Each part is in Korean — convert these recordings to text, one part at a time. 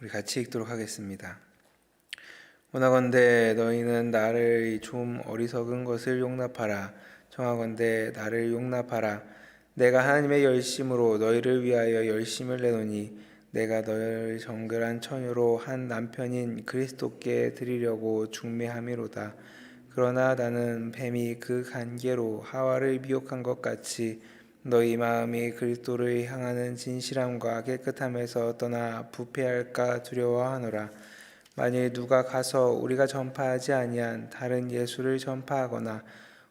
우리 같이 읽도록 하겠습니다. 원하건대 너희는 나를 좀 어리석은 것을 용납하라. 청하건대 나를 용납하라. 내가 하나님의 열심으로 너희를 위하여 열심을 내노니 내가 너희를 정결한 처녀로 한 남편인 그리스도께 드리려고 중매함이로다. 그러나 나는 뱀이 그 간계로 하와를 미혹한 것 같이 너희 마음이 그리스도를 향하는 진실함과 깨끗함에서 떠나 부패할까 두려워하노라. 만일 누가 가서 우리가 전파하지 아니한 다른 예수를 전파하거나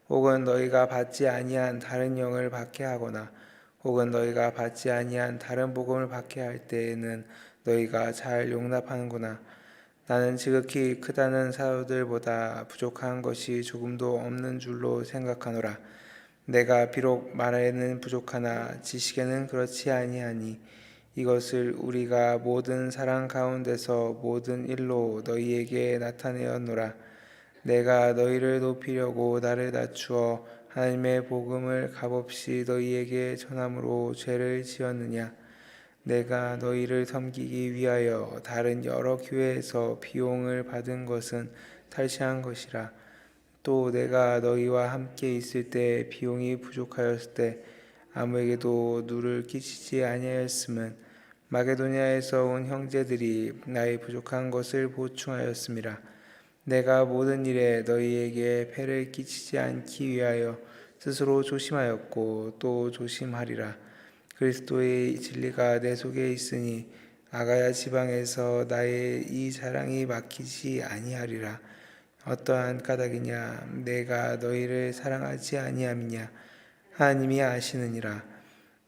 혹은 너희가 받지 아니한 다른 영을 받게 하거나 혹은 너희가 받지 아니한 다른 복음을 받게 할 때에는 너희가 잘 용납하는구나. 나는 지극히 크다는 사도들보다 부족한 것이 조금도 없는 줄로 생각하노라. 내가 비록 말에는 부족하나 지식에는 그렇지 아니하니 이것을 우리가 모든 사랑 가운데서 모든 일로 너희에게 나타내었노라. 내가 너희를 높이려고 나를 낮추어 하나님의 복음을 값없이 너희에게 전함으로 죄를 지었느냐? 내가 너희를 섬기기 위하여 다른 여러 교회에서 비용을 받은 것은 탈시한 것이라. 또 내가 너희와 함께 있을 때 비용이 부족하였을 때 아무에게도 누를 끼치지 아니하였음은 마게도냐에서 온 형제들이 나의 부족한 것을 보충하였음이라. 내가 모든 일에 너희에게 폐를 끼치지 않기 위하여 스스로 조심하였고 또 조심하리라. 그리스도의 진리가 내 속에 있으니 아가야 지방에서 나의 이 자랑이 막히지 아니하리라. 어떠한 까닭이냐? 내가 너희를 사랑하지 아니함이냐? 하나님이 아시느니라.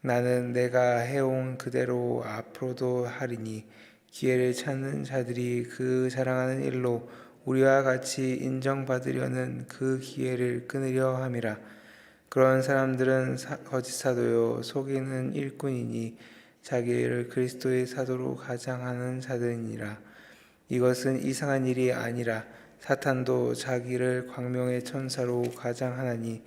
나는 내가 해온 그대로 앞으로도 하리니 기회를 찾는 자들이 그 자랑하는 일로 우리와 같이 인정받으려는 그 기회를 끊으려 함이라. 그런 사람들은 사, 거짓 사도요 속이는 일꾼이니 자기를 그리스도의 사도로 가장하는 자들이니라. 이것은 이상한 일이 아니라 사탄도 자기를 광명의 천사로 가장하나니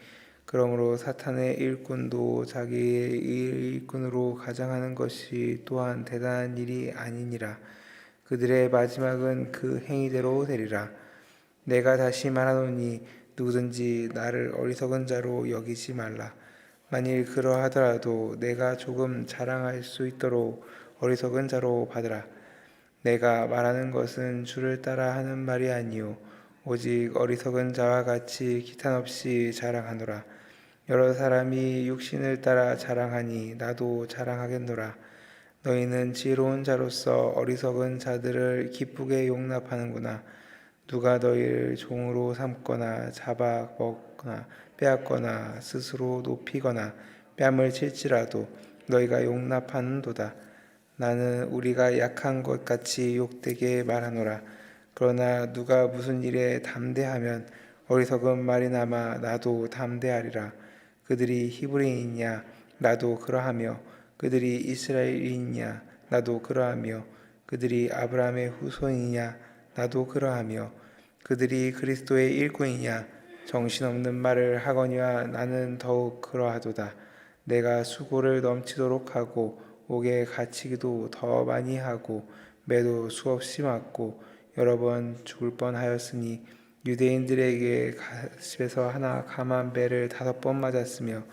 그러므로 사탄의 일꾼도 자기의 일꾼으로 가장하는 것이 또한 대단한 일이 아니니라. 그들의 마지막은 그 행위대로 되리라. 내가 다시 말하노니 누구든지 나를 어리석은 자로 여기지 말라. 만일 그러하더라도 내가 조금 자랑할 수 있도록 어리석은 자로 받으라 내가 말하는 것은 주를 따라 하는 말이 아니요 오직 어리석은 자와 같이 기탄 없이 자랑하노라. 여러 사람이 육신을 따라 자랑하니 나도 자랑하겠노라. 너희는 지혜로운 자로서 어리석은 자들을 기쁘게 용납하는구나. 누가 너희를 종으로 삼거나 잡아 먹거나 빼앗거나 스스로 높이거나 뺨을 칠지라도 너희가 용납하는도다 나는 우리가 약한 것 같이 욕되게 말하노라. 그러나 누가 무슨 일에 담대하면 어리석은 말이나마 나도 담대하리라. 그들이 히브리인이냐? 나도 그러하며. 그들이 이스라엘인이냐? 나도 그러하며. 그들이 아브라함의 후손이냐? 나도 그러하며. 그들이 그리스도의 일꾼이냐? 정신없는 말을 하거니와 나는 더욱 그러하도다. 내가 수고를 넘치도록 하고 옥에 갇히기도 더 많이 하고 매도 수없이 맞고 여러 번 죽을 뻔하였으니 유대인들에게 집에서 하나 감한 배를 다섯 번 맞았으며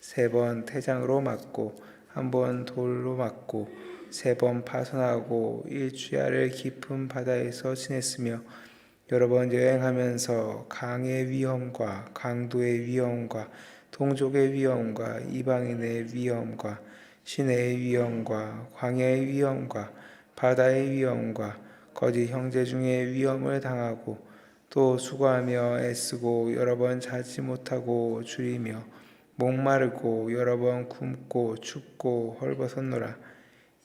세 번 태장으로 맞고 한 번 돌로 맞고 세 번 파손하고 일주야를 깊은 바다에서 지냈으며 여러 번 여행하면서 강의 위험과 강도의 위험과 동족의 위험과 이방인의 위험과 시내의 위험과 광야의 위험과 바다의 위험과 거짓 형제 중에 위험을 당하고 또 수고하며 애쓰고 여러 번 자지 못하고 줄이며 목마르고 여러 번 굶고 춥고 헐벗었노라.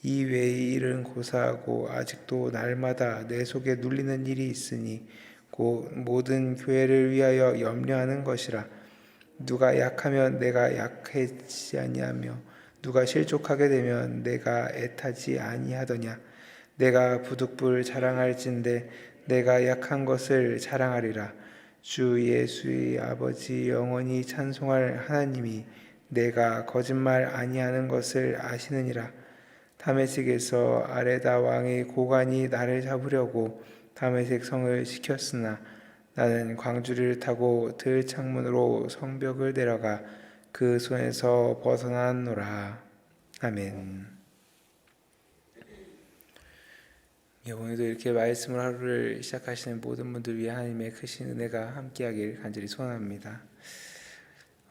이 외의 일은 고사하고 아직도 날마다 내 속에 눌리는 일이 있으니 곧 모든 교회를 위하여 염려하는 것이라. 누가 약하면 내가 약해지지 아니하며 누가 실족하게 되면 내가 애타지 아니하더냐? 내가 부득불 자랑할진대 내가 약한 것을 자랑하리라. 주 예수의 아버지 영원히 찬송할 하나님이 내가 거짓말 아니하는 것을 아시느니라. 다메섹에서 아레다 왕의 고관이 나를 잡으려고 다메섹 성을 시켰으나 나는 광주리를 타고 들 창문으로 성벽을 내려가 그 손에서 벗어났노라. 아멘. 예, 오늘도 이렇게 말씀을 하루를 시작하시는 모든 분들 위해 하나님의 크신 은혜가 함께하길 간절히 소원합니다.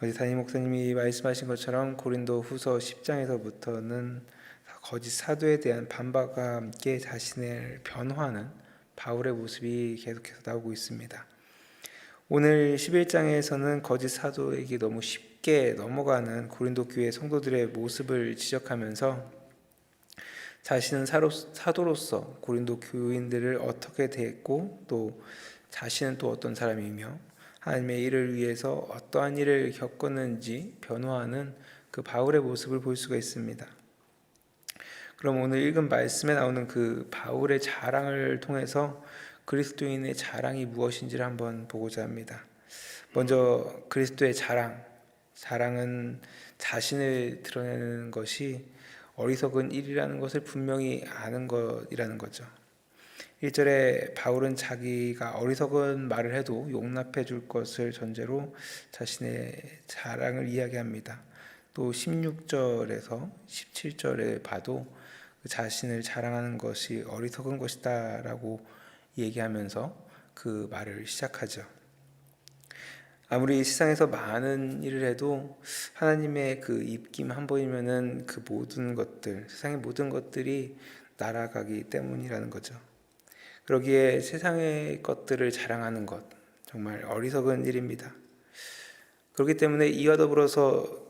어제 담임 목사님이 말씀하신 것처럼 고린도 후서 10장에서부터는 거짓 사도에 대한 반박과 함께 자신을 변화하는 바울의 모습이 계속해서 나오고 있습니다. 오늘 11장에서는 거짓 사도에게 너무 쉽 게 넘어가는 고린도 교회 성도들의 모습을 지적하면서 자신은 사도로서 고린도 교인들을 어떻게 대했고 또 자신은 또 어떤 사람이며 하나님의 일을 위해서 어떠한 일을 겪었는지 변화하는 그 바울의 모습을 볼 수가 있습니다. 그럼 오늘 읽은 말씀에 나오는 그 바울의 자랑을 통해서 그리스도인의 자랑이 무엇인지를 한번 보고자 합니다. 먼저 그리스도의 자랑, 자랑은 자신을 드러내는 것이 어리석은 일이라는 것을 분명히 아는 것이라는 거죠. 1절에 바울은 자기가 어리석은 말을 해도 용납해 줄 것을 전제로 자신의 자랑을 이야기합니다. 또 16절에서 17절에 봐도 그 자신을 자랑하는 것이 어리석은 것이다라고 얘기하면서 그 말을 시작하죠. 아무리 세상에서 많은 일을 해도 하나님의 그 입김 한 번이면은 그 모든 것들, 세상의 모든 것들이 날아가기 때문이라는 거죠. 그러기에 세상의 것들을 자랑하는 것, 정말 어리석은 일입니다. 그렇기 때문에 이와 더불어서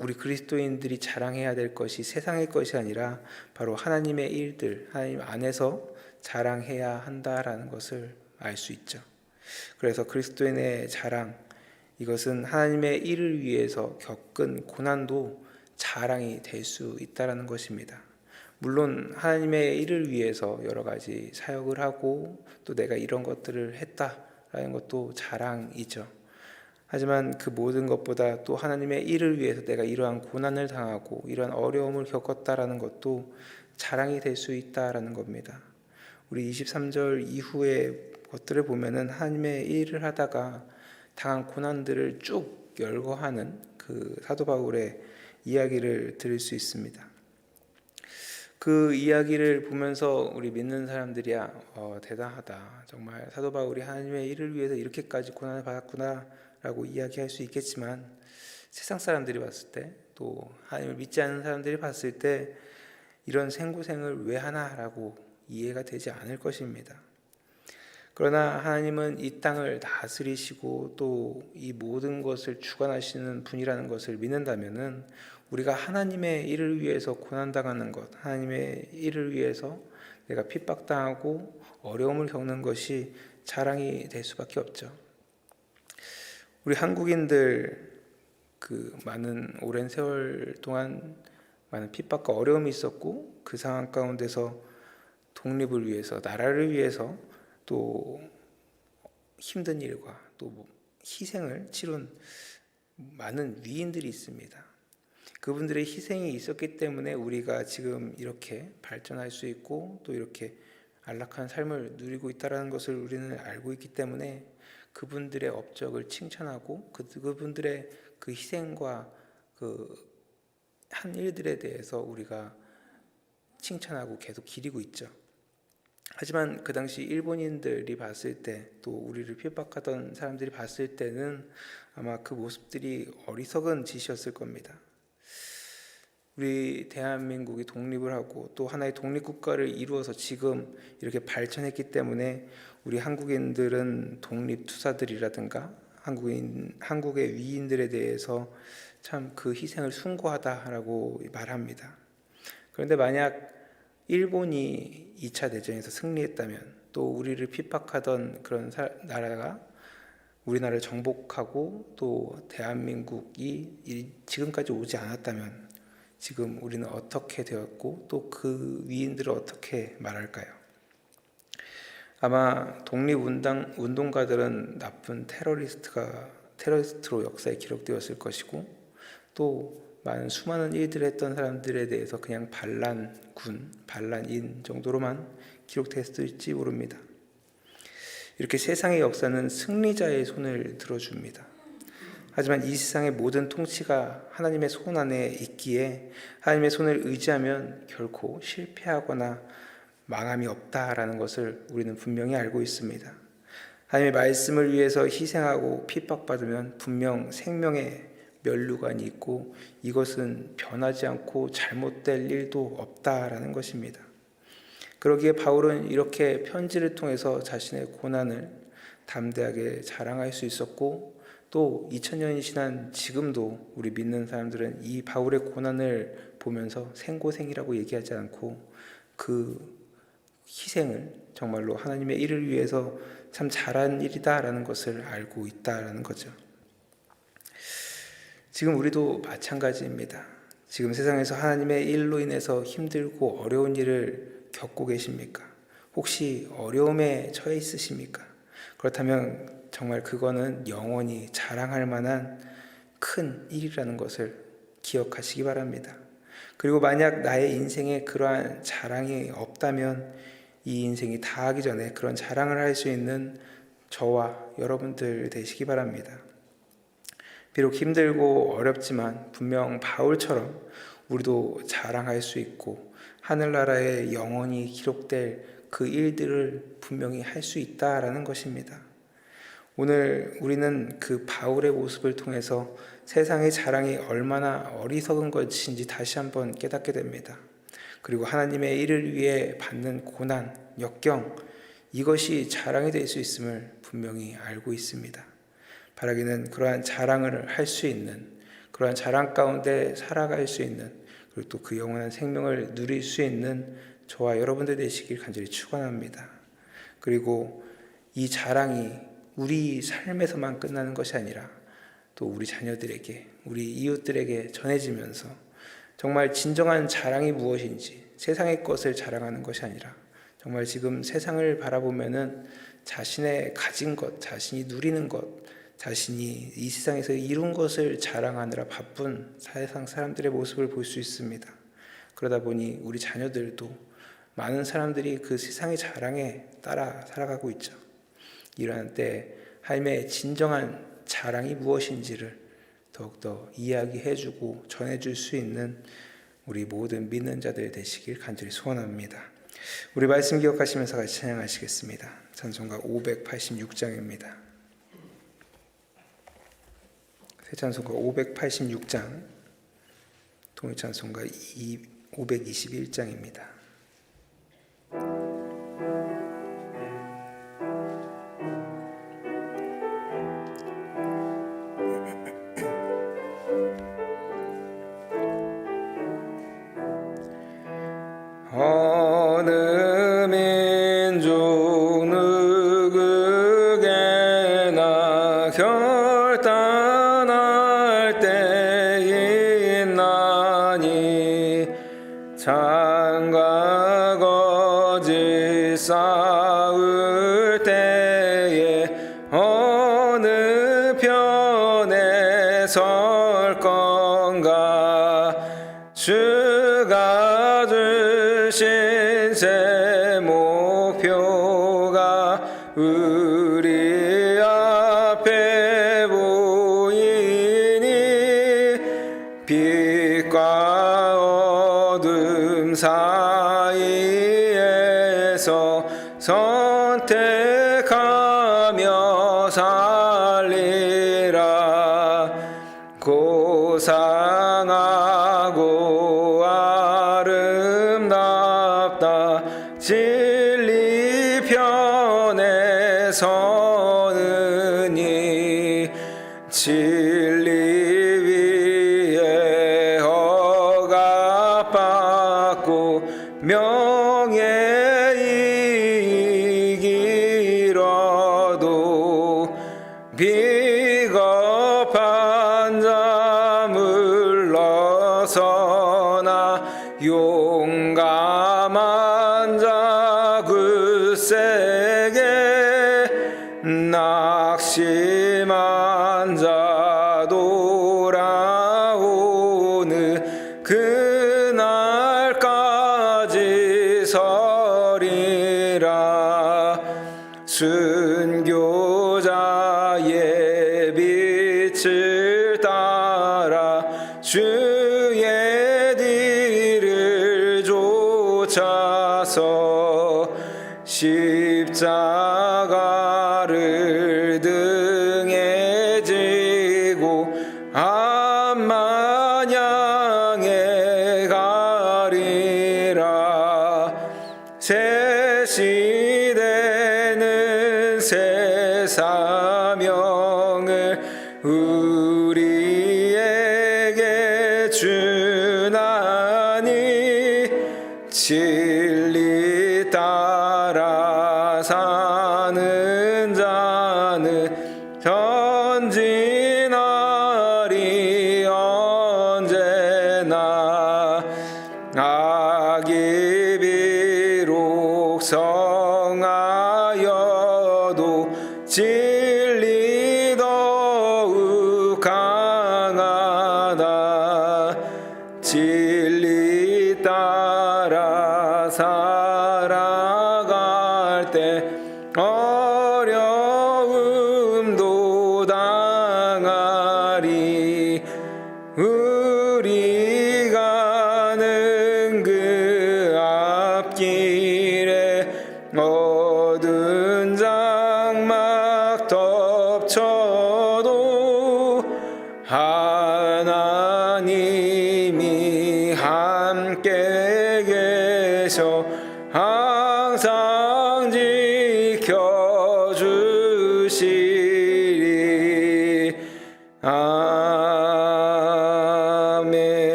우리 그리스도인들이 자랑해야 될 것이 세상의 것이 아니라 바로 하나님의 일들, 하나님 안에서 자랑해야 한다라는 것을 알 수 있죠. 그래서 그리스도인의 자랑, 이것은 하나님의 일을 위해서 겪은 고난도 자랑이 될 수 있다라는 것입니다. 물론 하나님의 일을 위해서 여러 가지 사역을 하고 또 내가 이런 것들을 했다라는 것도 자랑이죠. 하지만 그 모든 것보다 또 하나님의 일을 위해서 내가 이러한 고난을 당하고 이러한 어려움을 겪었다라는 것도 자랑이 될 수 있다라는 겁니다. 우리 23절 이후의 것들을 보면은 하나님의 일을 하다가 당한 고난들을 쭉 열거하는 그 사도 바울의 이야기를 들을 수 있습니다. 그 이야기를 보면서 우리 믿는 사람들이야 어, 대단하다. 정말 사도 바울이 하나님의 일을 위해서 이렇게까지 고난을 받았구나라고 이야기할 수 있겠지만 세상 사람들이 봤을 때 또 하나님을 믿지 않는 사람들이 봤을 때 이런 생고생을 왜 하나라고 이해가 되지 않을 것입니다. 그러나 하나님은 이 땅을 다스리시고 또 이 모든 것을 주관하시는 분이라는 것을 믿는다면은 우리가 하나님의 일을 위해서 고난당하는 것, 하나님의 일을 위해서 내가 핍박당하고 어려움을 겪는 것이 자랑이 될 수밖에 없죠. 우리 한국인들 그 많은 오랜 세월 동안 많은 핍박과 어려움이 있었고 그 상황 가운데서 독립을 위해서 나라를 위해서 또 힘든 일과 또뭐 희생을 치룬 많은 위인들이 있습니다. 그분들의 희생이 있었기 때문에 우리가 지금 이렇게 발전할 수 있고 또 이렇게 안락한 삶을 누리고 있다는 것을 우리는 알고 있기 때문에 그분들의 업적을 칭찬하고 그, 그분들의 그 희생과 그 한 일들에 대해서 우리가 칭찬하고 계속 기리고 있죠. 하지만 그 당시 일본인들이 봤을 때 또 우리를 핍박하던 사람들이 봤을 때는 아마 그 모습들이 어리석은 짓이었을 겁니다. 우리 대한민국이 독립을 하고 또 하나의 독립국가를 이루어서 지금 이렇게 발전했기 때문에 우리 한국인들은 독립투사들이라든가 한국인, 한국의 위인들에 대해서 참 그 희생을 숭고하다라고 말합니다. 그런데 만약 일본이 2차 대전에서 승리했다면 또 우리를 핍박하던 그런 나라가 우리나라를 정복하고 또 대한민국이 지금까지 오지 않았다면 지금 우리는 어떻게 되었고 또 그 위인들을 어떻게 말할까요? 아마 독립운동 운동가들은 나쁜 테러리스트가 테러리스트로 역사에 기록되었을 것이고 또 많은 수많은 일들을 했던 사람들에 대해서 그냥 반란군, 반란인 정도로만 기록됐을지 모릅니다. 이렇게 세상의 역사는 승리자의 손을 들어줍니다. 하지만 이 세상의 모든 통치가 하나님의 손 안에 있기에 하나님의 손을 의지하면 결코 실패하거나 망함이 없다라는 것을 우리는 분명히 알고 있습니다. 하나님의 말씀을 위해서 희생하고 핍박받으면 분명 생명의 멸류관이 있고 이것은 변하지 않고 잘못될 일도 없다라는 것입니다. 그러기에 바울은 이렇게 편지를 통해서 자신의 고난을 담대하게 자랑할 수 있었고 또 2000년이 지난 지금도 우리 믿는 사람들은 이 바울의 고난을 보면서 생고생이라고 얘기하지 않고 그 희생을 정말로 하나님의 일을 위해서 참 잘한 일이다라는 것을 알고 있다라는 거죠. 지금 우리도 마찬가지입니다. 지금 세상에서 하나님의 일로 인해서 힘들고 어려운 일을 겪고 계십니까? 혹시 어려움에 처해 있으십니까? 그렇다면 정말 그거는 영원히 자랑할 만한 큰 일이라는 것을 기억하시기 바랍니다. 그리고 만약 나의 인생에 그러한 자랑이 없다면 이 인생이 다 하기 전에 그런 자랑을 할 수 있는 저와 여러분들 되시기 바랍니다. 비록 힘들고 어렵지만 분명 바울처럼 우리도 자랑할 수 있고 하늘나라에 영원히 기록될 그 일들을 분명히 할 수 있다라는 것입니다. 오늘 우리는 그 바울의 모습을 통해서 세상의 자랑이 얼마나 어리석은 것인지 다시 한번 깨닫게 됩니다. 그리고 하나님의 일을 위해 받는 고난, 역경, 이것이 자랑이 될 수 있음을 분명히 알고 있습니다. 바라기는 그러한 자랑을 할 수 있는, 그러한 자랑 가운데 살아갈 수 있는, 그리고 또 그 영원한 생명을 누릴 수 있는 저와 여러분들 되시길 간절히 축원합니다. 그리고 이 자랑이 우리 삶에서만 끝나는 것이 아니라 또 우리 자녀들에게, 우리 이웃들에게 전해지면서 정말 진정한 자랑이 무엇인지 세상의 것을 자랑하는 것이 아니라 정말 지금 세상을 바라보면은 자신의 가진 것, 자신이 누리는 것, 자신이 이 세상에서 이룬 것을 자랑하느라 바쁜 세상 사람들의 모습을 볼 수 있습니다. 그러다 보니 우리 자녀들도 많은 사람들이 그 세상의 자랑에 따라 살아가고 있죠. 이러한 때 하나님의 진정한 자랑이 무엇인지를 더욱더 이야기해주고 전해줄 수 있는 우리 모든 믿는 자들 되시길 간절히 소원합니다. 우리 말씀 기억하시면서 같이 찬양하시겠습니다. 찬송가 586장입니다. 새 찬송가 586장, 동일 찬송가 521장입니다. 있나니 창 사이에 비 십자가를 등에 지고 암만양에 가리라. 새 시대는 새 사명을 우리에게 주나니 진리 따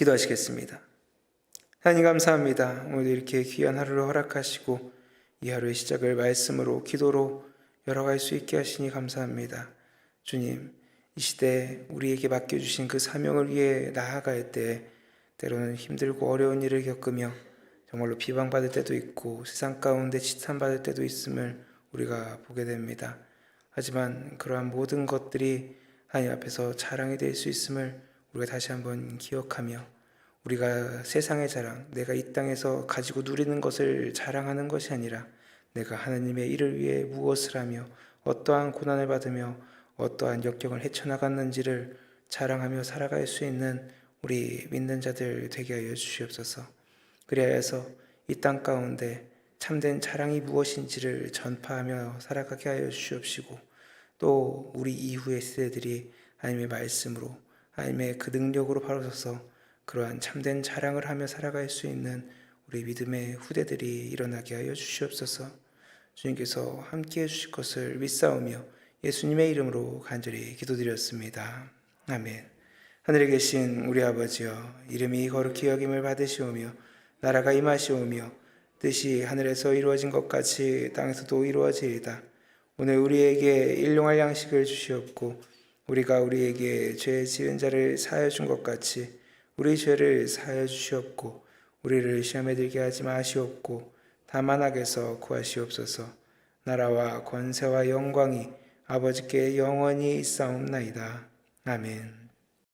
기도하시겠습니다. 하나님 감사합니다. 오늘 이렇게 귀한 하루를 허락하시고 이 하루의 시작을 말씀으로 기도로 열어갈 수 있게 하시니 감사합니다. 주님 이 시대에 우리에게 맡겨주신 그 사명을 위해 나아갈 때 때로는 힘들고 어려운 일을 겪으며 정말로 비방받을 때도 있고 세상 가운데 지탄받을 때도 있음을 우리가 보게 됩니다. 하지만 그러한 모든 것들이 하나님 앞에서 자랑이 될 수 있음을 우리가 다시 한번 기억하며 우리가 세상의 자랑, 내가 이 땅에서 가지고 누리는 것을 자랑하는 것이 아니라 내가 하나님의 일을 위해 무엇을 하며 어떠한 고난을 받으며 어떠한 역경을 헤쳐나갔는지를 자랑하며 살아갈 수 있는 우리 믿는 자들 되게 하여 주시옵소서. 그리하여서 이 땅 가운데 참된 자랑이 무엇인지를 전파하며 살아가게 하여 주시옵시고 또 우리 이후의 세대들이 하나님의 말씀으로 하나님의 그 능력으로 바로 서서 그러한 참된 자랑을 하며 살아갈 수 있는 우리 믿음의 후대들이 일어나게 하여 주시옵소서. 주님께서 함께 해주실 것을 믿사오며 예수님의 이름으로 간절히 기도드렸습니다. 아멘. 하늘에 계신 우리 아버지여 이름이 거룩히 여김을 받으시오며 나라가 임하시오며 뜻이 하늘에서 이루어진 것 같이 땅에서도 이루어지이다. 오늘 우리에게 일용할 양식을 주시옵고 우리가 우리에게 죄 지은 자를 사하여 준 것 같이 우리 죄를 사하여 주시옵고 우리를 시험에 들게 하지 마시옵고 다만 악에서 구하시옵소서 나라와 권세와 영광이 아버지께 영원히 있사옵나이다. 아멘